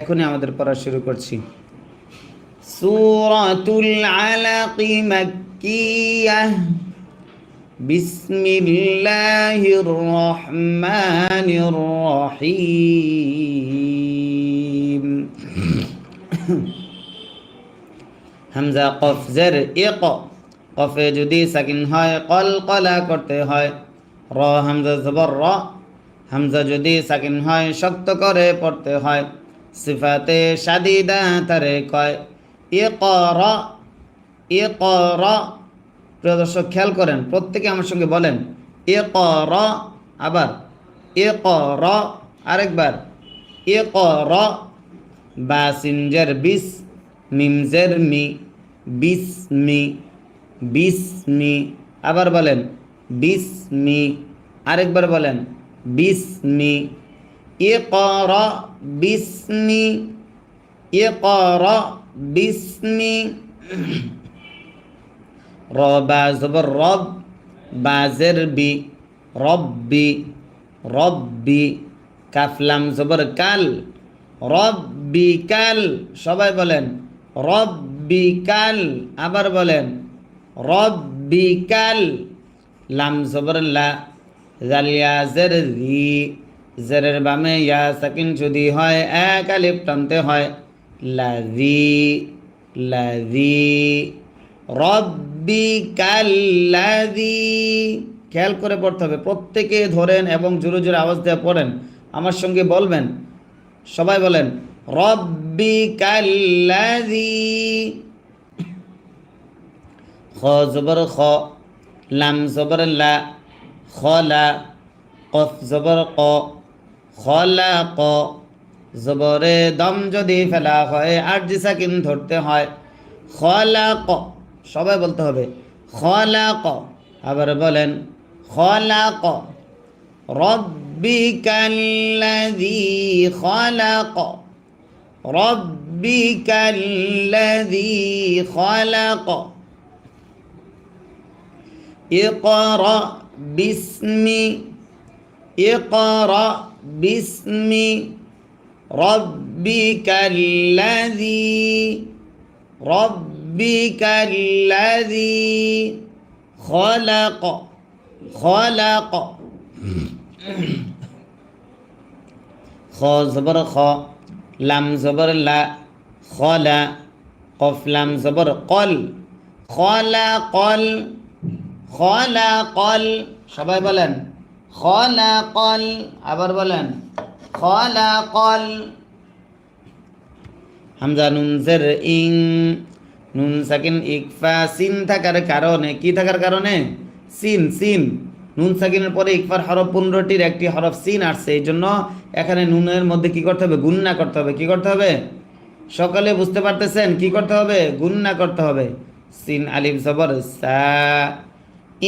এখনই আমাদের পড়া শুরু করছি। সূরাতুল আলাক মাক্কিয়াহ বিসমিল্লাহির রহমানির রহিম হামজা কফ জের ইক। কফে যদি সাকিন হয়, কল কলা করতে হয়। র হামজা জবর র। হামজা যদি সাকিন হয়, শক্ত করে পড়তে হয়। সিফাতে সাদিদা তারে কয় ইয়ে কর ইয়ে কর প্রিয় দর্শক, খেয়াল করেন, প্রত্যেকে আমার সঙ্গে বলেন এ কর আবার এ কর আরেকবার এ কর বা সিনজের বিস, মিমজের মি, বিস মি বিস মি। আবার বলেন, বিস মি। আরেকবার বলেন, বিস মি। ইকরা বিসমি ইকরা বিসমি। রব রব, বাজের বি, রব্বি কাফলাম জবর কাল, রব্বি সবাই বলেন, রব্বি আবার বলেন, রব্বি লাম জবর লা জালিয়াজের রি। জেরের বামে ইয়া সাকিন যদি হয়, এক আলিফ টানতে হয়। লাজি লাজি রব্বি কাল্লাজি খেয়াল করে পড়তে হবে, প্রত্যেকে ধরেন এবং জোরে জোরে আওয়াজ দিয়ে পড়েন। আমার সঙ্গে বলবেন? সবাই বলেন রব্বি কাল্লাজি খ জবর খ, লাম জবর লা, খ লা, কফ জবর ক। খলাক। জবরে দম যদি ফেলা হয়, আর কিন ধরতে হয়, খলাক, সবাই বলতে হবে, খলাক। আবার বলেন, খলাক। রব্বিকাল্লাযী খলাক। রব্বিকাল্লাযী খলাক। ইকরা বিসমি اقرأ باسم اقرأ باسم ربك الذي ربك الذي خلق خلق খ জবর খ লাম জবর লা খলা কফ লাম জবর কল খলা কল খলা কল সবাই বলেন খলা কল আবার বলেন খলা কল হামজা নুন জের ইং, নুন সাকিন ইকফা, সিন থাকার কারণে, কি থাকার কারণে? সিন সিন। নুন সাকিনের পরে ইকফার হরফ পনেরোটির একটি হরফ সিন আসছে, এই জন্য এখানে নুনের মধ্যে কি করতে হবে? গুন্না করতে হবে। কি করতে হবে? সকালে বুঝতে পারতেছেন? কি করতে হবে? গুন্না করতে হবে। সিন আলিম জবর, সা,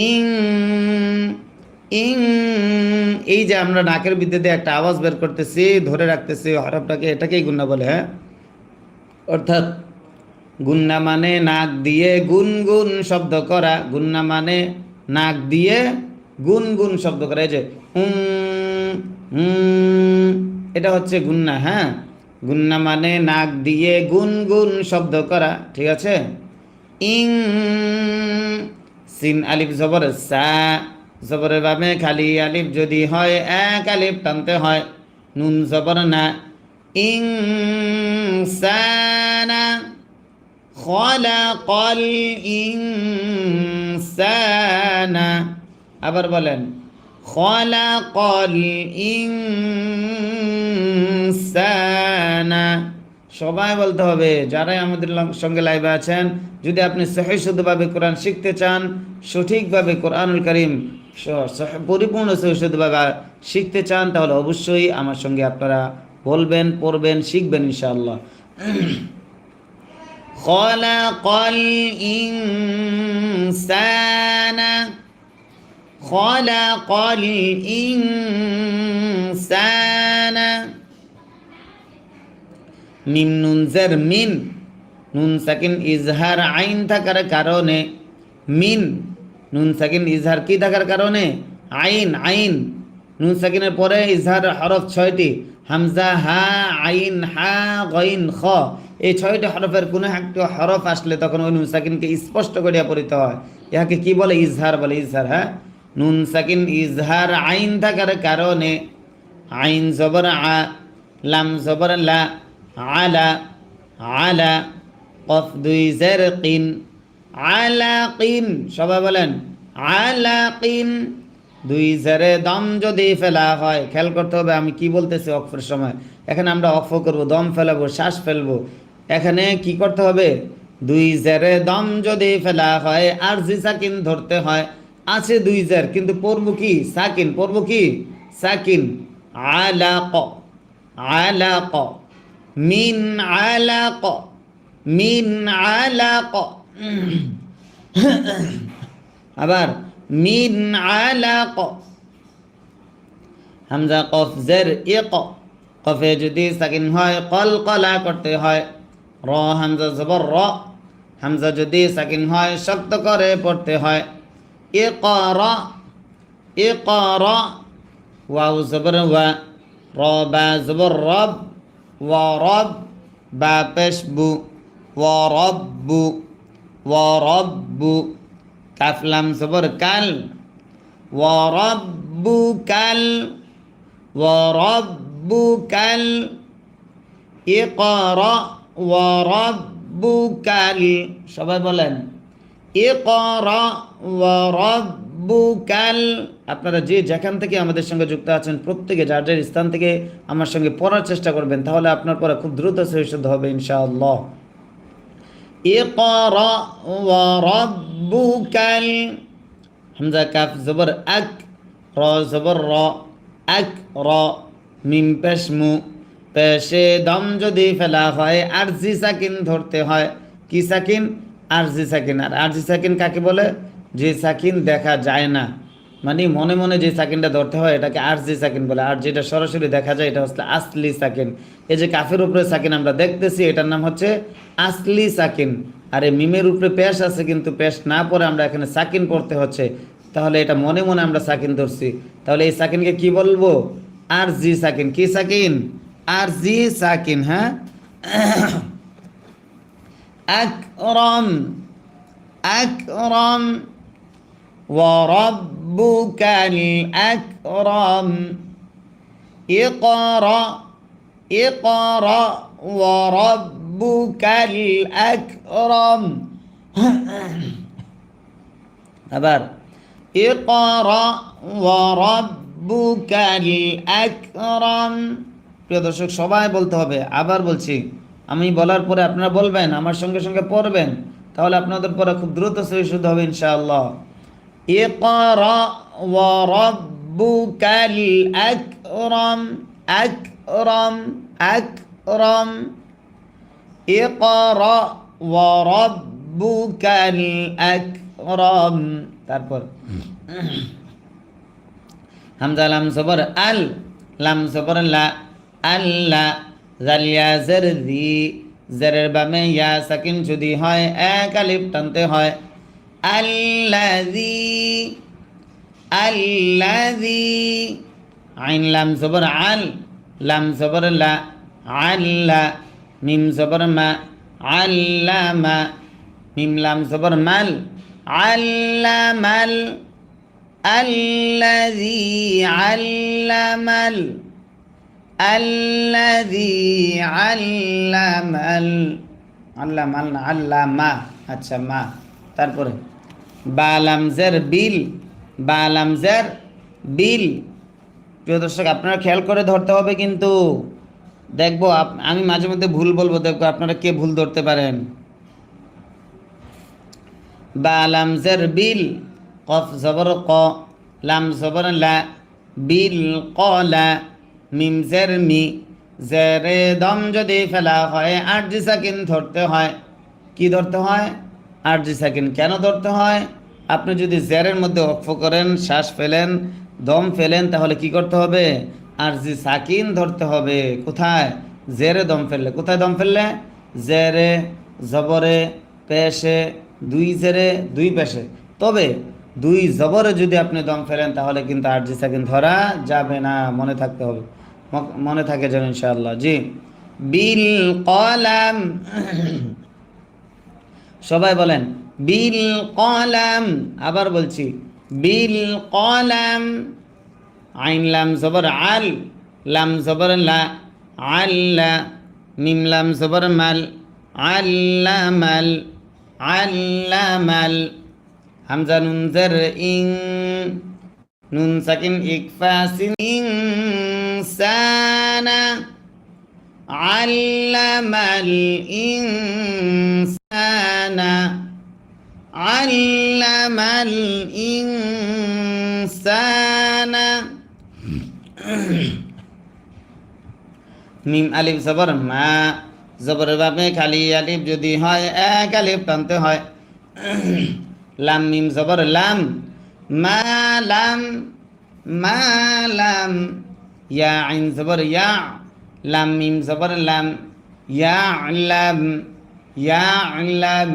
ইং। ইং এই যে আমরা নাকের বিদ্যুতে একটা আওয়াজ বের করতেছি ধরে রাখতেছি হরফটাকে এটাকেই গুন্না বলে হ্যাঁ? অর্থাৎ গুন্না মানে নাক দিয়ে গুনগুন শব্দ করা গুন্না মানে নাক দিয়ে গুনগুন শব্দ করা এই যে উম, এটা হচ্ছে গুন্না হ্যাঁ? গুন্না মানে নাক দিয়ে গুনগুন শব্দ করা ঠিক আছে? ইং সিন আলিফ জবর সা জবরের বামে খালি আলিফ যদি হয়, এক আলিফ টানতে হয়। নুন জবর না। ইং খলাকল ইনসানা। আবার বলেন, খলাকল ইনসানা। সবাই বলতে হবে, যারাই আমাদের সঙ্গে লাইভে আছেন, যদি আপনি সহি শুদ্ধভাবে কোরআন শিখতে চান, সঠিকভাবে কোরআনুল করিম পরিপূর্ণ সহি শুদ্ধভাবে শিখতে চান তাহলে অবশ্যই আমার সঙ্গে আপনারা বলবেন পড়বেন শিখবেন ইনশাআল্লাহ خلق الإنسان خلق الإنسان মিম নুন জের মিন নুন সাকিন ইজহার আইন থাকার কারণে মিন নুন সাকিন ইজহার কি থাকার কারণে? আইন আইন। নুন সাকিনের পরে ইজহার হরফ ছয়টি। হামজা, হা, আইন, হা, গইন, খ। এই ছয়টি হরফের কোনো একটা হরফ আসলে তখন ওই নুন সাকিনকে স্পষ্ট করিয়া পড়িতে হয়। ইহাকে কি বলে? ইজহার বলে, ইজহার হ্যাঁ? নুন সাকিন ইজহার আইন থাকার কারণে আইন জবর আ, লাম জবর লা, আলা আলা, কফ দুই জের কিন। আলা কিন সবাই বলেন আলা কিন দুই জেরে দম যদি ফেলা হয়, খেয়াল করতে হবে আমি কি বলতেছি অক্ষর সময়। এখানে আমরা অক্ষ করব, দম ফেলাবো, শ্বাস ফেলব। এখানে কি করতে হবে? দুই জেরে দম যদি ফেলা হয়, আর জি সাকিন ধরতে হয়, আছে দুই জের, কিন্তু পড়ব কি? সাকিন, পড়ব কি? সাকিন। আলাক আলাক, মিন আলাক মিন আলাক। আবার, মিন আলাক। হামজা কফ জের ইক। কফে যদি সাকিন হয়, কল কলা করতে হয়। র, হামজা জবর র। হামজা যদি সাকিন হয় শক্ত করে পড়তে হয়। ইকর ইকর ওয়াও জবর ওয়া। র, বা জবর রব। ওয়া রব, বা পেশবু ওয়া রব্বু ওয়া রব্বু কাফলাম জবর কাল। ওয়া রব্বু কাল। ওয়া রব্বু কাল। ইকরা ওয়া রব্বুকাল সবাই বলেন, ইকরা ওয়া রব্বুকাল আপনারা যে যেখান থেকে আমাদের সঙ্গে যুক্ত আছেন, প্রত্যেকে যার যার স্থান থেকে আমার সঙ্গে পড়ার চেষ্টা করবেন, তাহলে আপনার পড়া খুব দ্রুত সহিষ্ণুত হবে ইনশাআল্লাহ। ইকরা ওয়া রব্বুকাল হামজা কাফ জবর আক র জবর র আক র মিম পেশমু পেশে দম যদি ফেলা হয় আরজি সাকিন ধরতে হয়, কি সাকিন আরজি সাকিন আর আরজি সাকিন কাকে বলে؟ যে সাকিন দেখা যায় না মানে মনে মনে যে সাকিনটা ধরতে হয়, এটাকে আরজি সাকিন বলে, আর যেটা সরাসরি দেখা যায় এটা হচ্ছে আসলি সাকিন এই যে কাফের উপরে সাকিন আমরা দেখতেছি এটার নাম হচ্ছে আসলি সাকিন আর এই মিমের উপরে পেশ আছে কিন্তু পেশ না পরে আমরা এখানে সাকিন পড়তে হচ্ছে তাহলে এটা মনে মনে আমরা সাকিন ধরছি তাহলে এই সাকিনকে কি বলবো আর জি সাকিন কি সাকিন আর জি সাকিন হ্যাঁ আকরম আকরম وربك الأكرم اقرأ اقرأ وربك الأكرم আবার اقرأ وربك الأكرم প্রিয় দর্শক সবাই বলতে হবে আবার বলছি আমি বলার পরে আপনারা বলবেন আমার সঙ্গে সঙ্গে পড়বেন তাহলে আপনাদের পড়া খুব দ্রুত শুদ্ধ হবে ইনশাআল্লাহ اقرأ وربك الأكرم أكرم রম এক রম ইকর ওয়ারব্বুকাল আকরম তারপর, হামজা লাম সবর, আল, লাম সবর, লা, আল্লা জালিয়া জরদি জেরের বামে ইয়া সাকিন যদি হয়, এক আলিফ টানতে হয়। আল্লাযী আল্লাযী, আইন লাম সবর, আল লাম জবর আল্লা, মিম জবর মা আল্লামা মিম লাম জবর মাল আল্লামাল আল্লাযী আল্লামাল আল্লাযী আল্লামাল আল্লামাল আচ্ছা মা। তারপরে বালামজার বিল বালামজার বিল। প্রিয় দর্শক, আপনারা খেয়াল করে ধরতে হবে কিন্তু দেখব আমি মাঝে মধ্যে ভুল বলব, দেখব আপনারা কে ভুল ধরতে পারেন। বা লামজের বিল কফ জবর ক, লাম জবর লা বিল কলা মিম জের মি, জেরে দম যদি ফেলা হয়, আট জি সাকিন ধরতে হয়। কি ধরতে হয়? আট জি সাকিন কেন ধরতে হয়? আপনি যদি জেরের মধ্যে অক্ষ করেন, শ্বাস ফেলেন দম ফেলেন, তাহলে কি করতে হবে? আর জি সাকিন ধরতে হবে। কোথায়? জেরে দম ফেললে। কোথায় দম ফেললে? জেরে, জবরে, পেশে, দুই জেরে, দুই পেশে। তবে দুই জবরে যদি আপনি দম ফেলেন, তাহলে কিন্তু আট জি সেকেন্ড ধরা যাবে না। মনে থাকতে হবে। মনে থাকে যেন ইনশাআল্লাহ। জি। বিল কলাম। সবাই বলেন, বিল কলাম। আবার বলছি বিল কলাম, আইন লাম জবর আল, লাম জবর লা আল্লা মিম লাম জবর মাল আল্লামাল আল্লামাল হামজা নুন জার ইং, নুন সাকিন ইকফাসিন ইনসানা আল্লামাল ইনসানা। علم الإنسان মিম আলিফ জবর মা জবর বাবে খালি আলিফ যদি হয় এক আলিফ টানতে হয় লাম মিম জবর লাম মা লাম মা লাম ইয়া আইন জবর ইয়া লাম মিম জবর লাম ইয়া লাম ইয়া লাম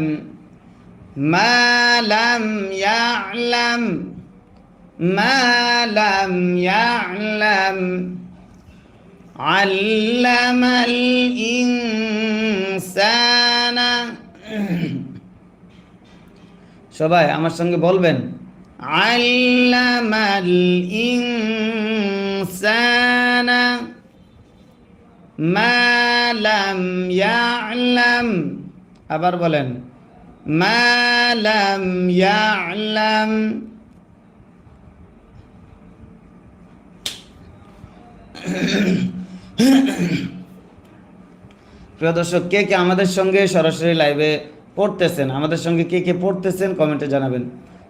মা লাম ইয়া লাম মা লাম ইয়া লাম علم الإنسان সবাই আমার সঙ্গে বলবেন আল্লামাল ইনসানা মা লাম ইয়ালাম আবার বলেন মা লাম ইয়ালাম। প্রিয় দর্শক, কে কে আমাদের সঙ্গে সরাসরি লাইভে পড়তেছেন? আমাদের সঙ্গে কে কে পড়তেছেন? কমেন্টে জানাবেন।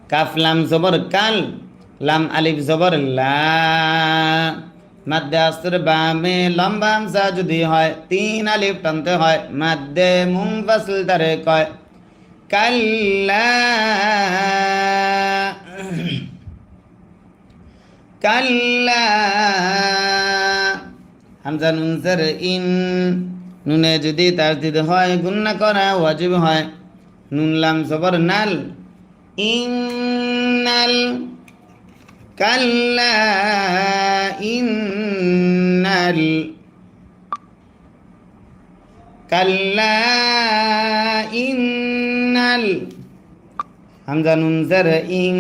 কাফ, লাম, জবর, কাল। লাম, আলিফ, জবর, লা। মাদ্দে আস্তর বামে লম্বা যদি হয়, তিন আলিফ টানতে হয়। মাদ্দে মুনফাসিল তারে কয়। কাল্লা। কাল্লা। হামজা নুন ইন। নুনে যদি তার দিতে হয়, গুন্না করা ওয়াজিব হয়। নুন লাম সবর নাল। ইন্নাল কাল্লা। ইন্নাল কাল্লা। ইন্নাল হামজা নুন স্যার ইন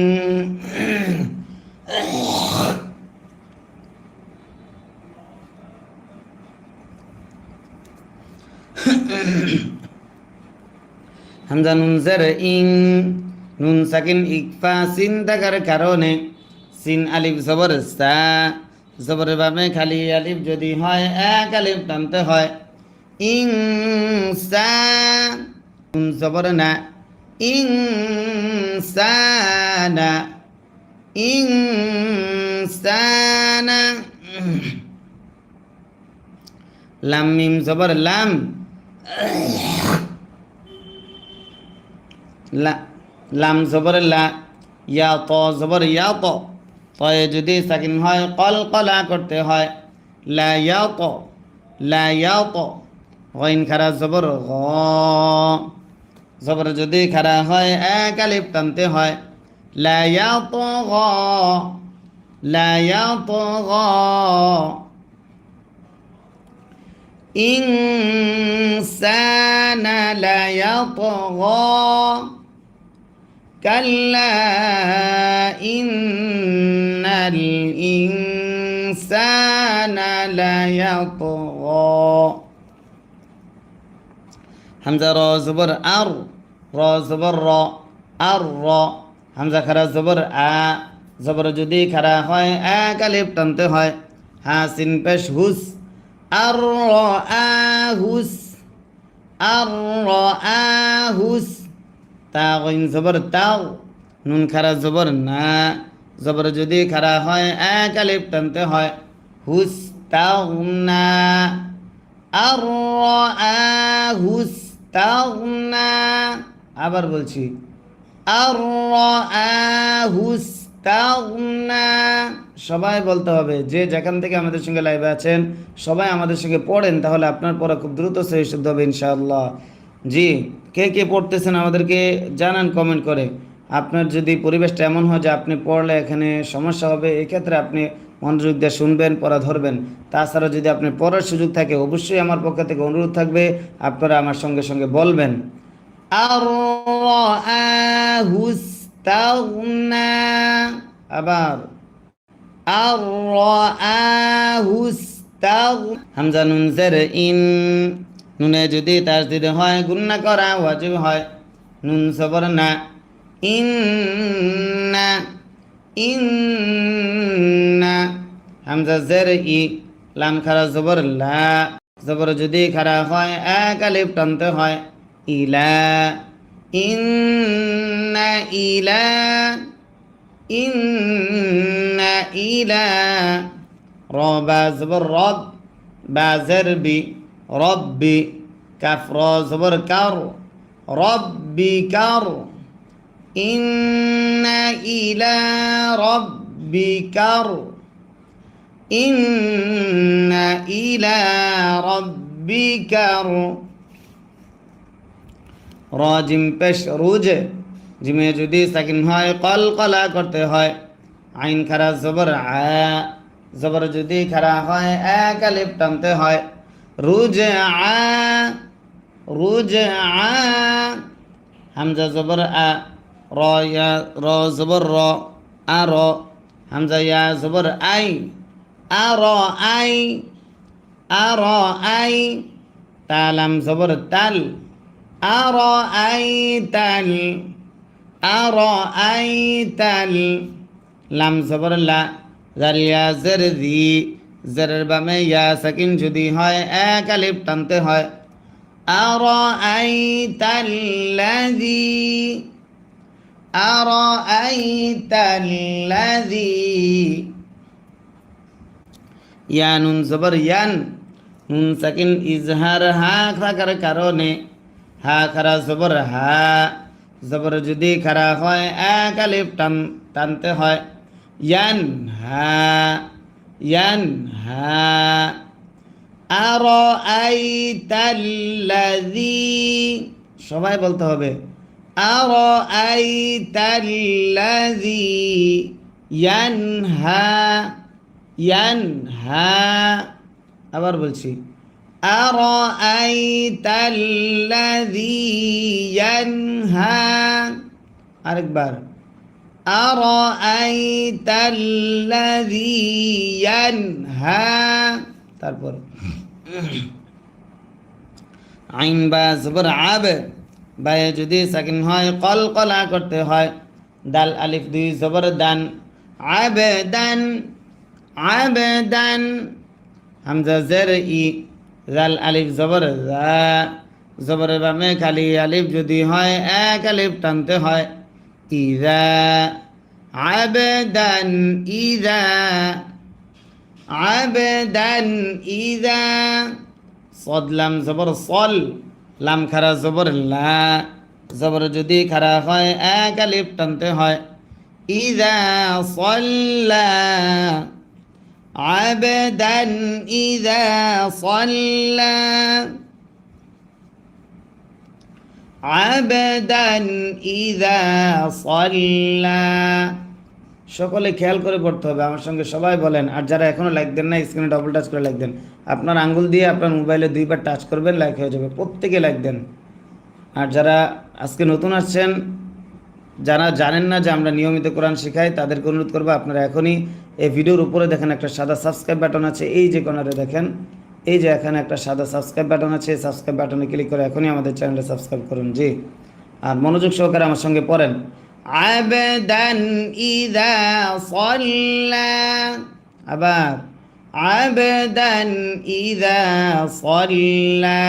হামজা নুন জের ইং নুন সাকিন ইকফা সিন থাকার কারণে সিন আলিফ জবর সা জবরের ভাবে খালি আলিফ যদি হয় এক আলিফ টানতে হয় ইং সা জবর না ইং সানা ইং সানা লাম মিম জবর, লাম লাম জবর, লা, ইয়া ত জবর, ইয়া ত। তয়ে যদি সাকিন হয়, কল কলা করতে হয়, লা ইয়া ত, লা ইয়া ত। গইন খারা জবর, গ। জবর যদি খারা হয় এক আলিফ টানতে হয় লা ইয়া ত গ লা ইয়া ত গ إنسان لا يطغى كلا إن الإنسان لا يطغى হামজা র জবর আর র, জবর র, আর র। হামজা খারা জবর আ, জবর যদি খারা হয় এক আলিফ টানতে হয়। হাসিন পেশ হুস। আর র, আ, হুস। আর র, আ, হুস। তা গইন জবর তাও। নুন খারা জবর না। জবর যদি খারা হয় এক আলিফ টানতে হয়। হুস তাও না। আর র, আ, হুস তাগনা আবার বলছি সবাই বলতে হবে, যে যেখান থেকে আমাদের সঙ্গে লাইভে আছেন, সবাই আমাদের সঙ্গে পড়েন, তাহলে আপনার পড়া খুব দ্রুত সহি শুদ্ধ হবে ইনশাআল্লাহ। জি, কে কে পড়তেছেন আমাদেরকে জানান কমেন্ট করে। আপনার যদি পরিবেশটা এমন হয় যে আপনি পড়লে এখানে সমস্যা হবে, এক্ষেত্রে আপনি মনোযোগ দিয়ে শুনবেন, পড়া ধরবেন। তাছাড়া যদি আপনি পড়ার সুযোগ থাকে, অবশ্যই আমার পক্ষ থেকে অনুরোধ থাকবে, আপনারা আমার সঙ্গে সঙ্গে বলবেন। আর আবার আর হামজা নুন জের ইন। নুনে যদি তার দিতে হয়, গুন্না করা ওয়াজিব হয়। নুন সবর না। ইন্না ইন্না। হামজা জের ই, লাম খারা জবর লা। জবর যদি খারা হয়, এক আলিফ টানতে হয়। إلى إن إلى إن إلى ربا زبر رب با زربي ربي كفر زبر كر ربي كر. إن إلى ربي كر. إن إلى ربي كر. র জিম পেশ রুজ, জিমে যদি সাকিন হয়, কল কলা করতে হয়। আইন খারা জবর আ, জবর যদি খারা হয়, এক লিপ টানতে হয়। রুজ আ রুজ আ, হামজা জবর আ, র, ইয়া, র জবর র, আ, র, হামজা ইয়া জবর আই, আ, র, আই, আ, র, আই, তালাম জবর তাল। അറഅയ്തല് അറഅയ്തല് লাম সবরল্লা জালিয়া জের দি ইয়া সাকিন যদি হয়, এক আলিফ হয়। আর আই তাল্লাজি আর আই তাল্লাজি ইয়া নুন সবর ইয়ান, নুন সাকিন ইজহার হাক রাখার কারণে হা খারা জবর হা। জবর যদি খারা হয়, এক আলিফ টান, টানতে হয়। ইয়ান হা ইয়ান হা। আর সবাই বলতে হবে। আর আই তাল্লাজি ইয়ান হা ইয়ান হা। আবার বলছি। أرأيت الذي ينهى আরেকবার أرأيت الذي ينهى তারপর আইন বা জবর আবে বায়ে যদি সাকিন হয় কল কলা করতে হয় দাল আলিফ দুই জবর দান আবে দান আবে দান হামজা জের ই জাল আলিফ জবর, জা জবরের বামে খালি আলিফ যদি হয়, এক আলিফ টানতে হয়। ইজা আবেদান ইজা আবেদান ইজা সদলাম জবর, সল লাম খারা জবর, লা জবর যদি খারা হয়, এক আলিফ টানতে হয়। ইজা সল্লা আবেদান ইজা সল্লা আবেদান ইজা সল্লা সকলে খেয়াল করে পড়তে হবে, আমার সঙ্গে সবাই বলেন। আর যারা এখনও লাইক দেন না স্ক্রিনে ডবল টাচ করে লাইক দেন। আপনার আঙ্গুল দিয়ে আপনার মোবাইলে দুইবার টাচ করবেন লাইক হয়ে যাবে, প্রত্যেকে লাইক দেন। আর যারা আজকে নতুন আসছেন যারা জানেন না যে আমরা নিয়মিত কোরআন শেখাই, তাদেরকে অনুরোধ করব আপনারা এখনই এই ভিডিওর উপরে দেখেন একটা সাদা সাবস্ক্রাইব বাটন আছে, এই যে কোনারে দেখেন, এই যে এখানে একটা সাদা সাবস্ক্রাইব বাটন আছে সাবস্ক্রাইব বাটনে ক্লিক করে এখনই আমাদের চ্যানেলটা সাবস্ক্রাইব করুন, জি। আর মনোযোগ সহকারে আমার সঙ্গে পড়েন। আবেদান ইদা সল্লা, আবার, আবেদান ইদা সল্লা।